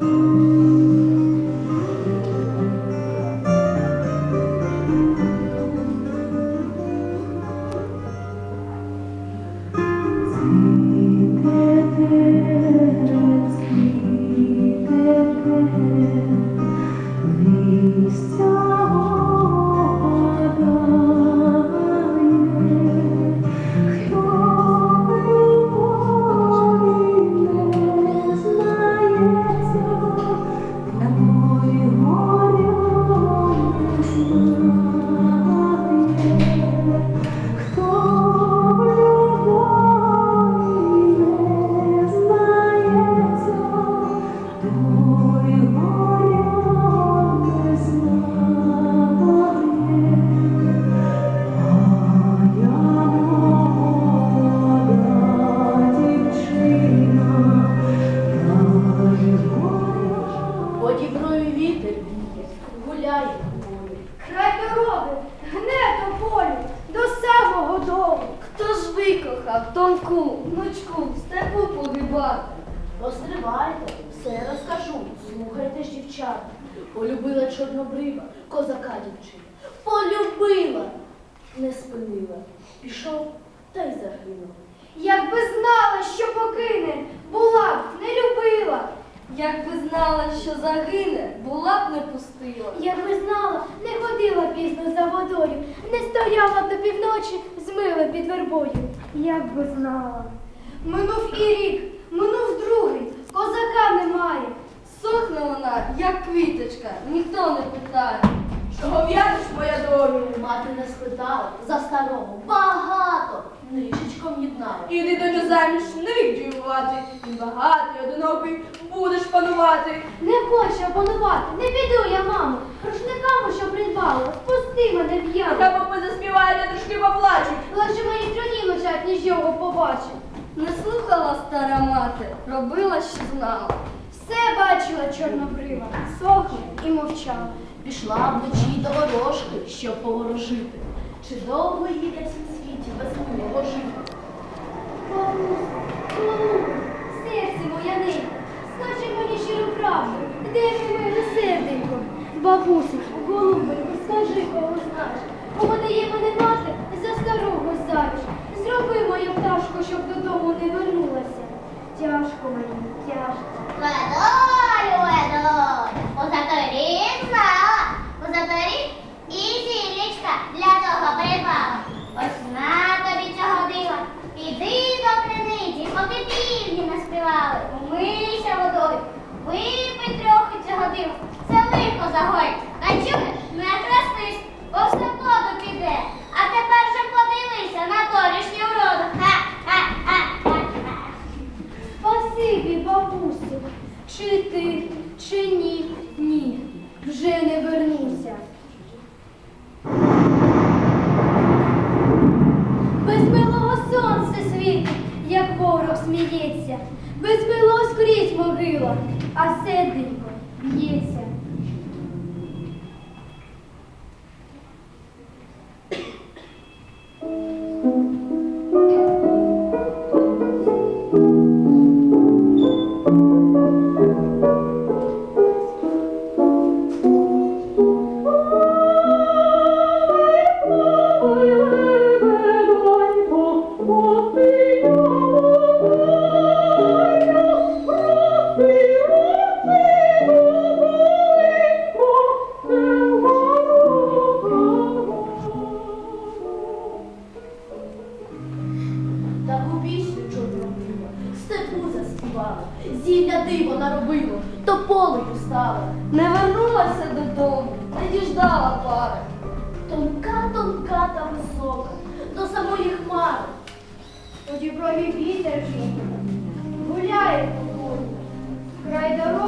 По тонку внучку в степу погибати? Постривайте, все розкажу, слухайте ж, дівчата. Полюбила чорнобрива, козака дівчина. Полюбила, не спинила. Пішов та й загинув. Якби знала, що покине, була б не любила. Якби знала, що загине, була б не пустила. Якби знала, не ходила пізно за водою, не стояла до півночі з милим під вербою. Якби знала. Минув і рік, минув другий, козака немає. Сохне вона, як квіточка, ніхто не питає. Чого в'янеш, моя долю? Мати не спитала, за старого багато нишечком єднала. Іди доню заміж, не вік дівувати. І багатий, одинокий, будеш панувати. Не хочу опанувати, не піду я, мамо. Рушниками, що придбала, його. Не слухала стара мати, робила, що знала. Все бачила чорнобрива, сохла і мовчала. Пішла вночі до ворожки, щоб поворожити. Чи довго їй на цім світі без милого жити? Серце моя ненька, скажи мені щиру правду, де ти моє серденько? Бабусю, голубенько, скажи, кого знаєш. У мене є мене мати за старого заміж. Зроби мою пташку, щоб додому не вернулася. Тяжко мені, тяжко. Ведолю, ведолю, позаторі знала, позаторі і зілечка для того припала. Ось на тобі цього дива, піди до криниці, поки півні наспівали, умийся водою, випий трохи цього дива, це лихо загой. Спасибі, бабусю, чи ти, чи ні, ні, вже не вернуся. Без милого сонце світить, як ворог сміється, без милого скрізь могила, а серденько б'ється. Таку співала, зілля диво наробило, то полею стала. Не вернулася додому, не діждала пари. Тонка, тонка та висока, до самої хмари. Тоді брові вітер жінка, гуляє по полі, край дороги.